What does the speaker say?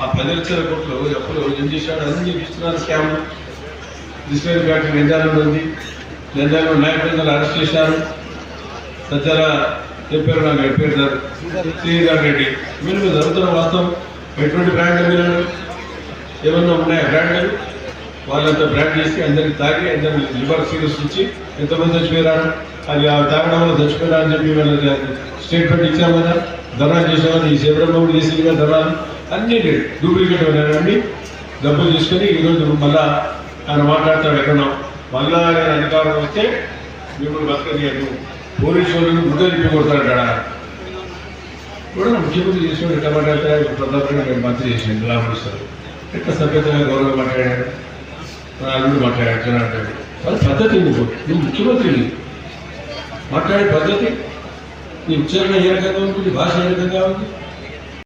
పది లక్షల కోట్లు ఎప్పుడు ఏం చేశాడు అన్ని చూపిస్తున్నారు స్కామ్ డిస్కవరీ ఫ్యాక్టరీ నిందాలలో ఉంది. నిందాలో నాయకులు అరెస్ట్ చేశారు. సత్యాల చెప్పారు నాకు చెప్పారు శ్రీధర్ రెడ్డి. మీరు మీరు జరుగుతున్న వాస్తవం. ఎటువంటి బ్రాండ్ మీరు ఏమన్నా ఉన్నాయా బ్రాండ్లు? వాళ్ళంతా బ్రాండ్ చేసి అందరికి తాగి అందరికి లివర్ సీరియస్ ఇచ్చి ఎంతమంది చచ్చిపోయారు? అది ఆ తాగడం వల్ల చచ్చిపోయారు అని చెప్పి వాళ్ళకి స్టేట్మెంట్ ఇచ్చామన్నా ధర్నా చేసామని ఈ శివరాబాబు చేసి ధర్నాలు. అన్ని డూప్లికేట్ ఉన్నాయండి డబ్బులు తీసుకొని ఈరోజు మళ్ళా ఆయన మాట్లాడతాడు ఎక్కడో మళ్ళా ఆయన అధికారం వస్తే మిమ్మల్ని బతకనియదు పోలీసు వాళ్ళు ముద్దలిపి కొడతాడు కూడా ముఖ్యమంత్రి చేసిన ఎట్లా మాట్లాడతారు ప్రతాప్ రెడ్డి గారు మంత్రి చేసిండు రామకృష్ణ ఎట్లా సభ్యతగా గౌరవం మాట్లాడాడు నా అల్లుడు మాట్లాడాడు జనార్దన్ వాళ్ళ పద్ధతి నువ్వు నువ్వు ముఖ్యమంత్రి మాట్లాడే పద్ధతి నీ ఉచ్చారణ ఏ రకంగా ఉంది భాష ఏ రకంగా ఉంది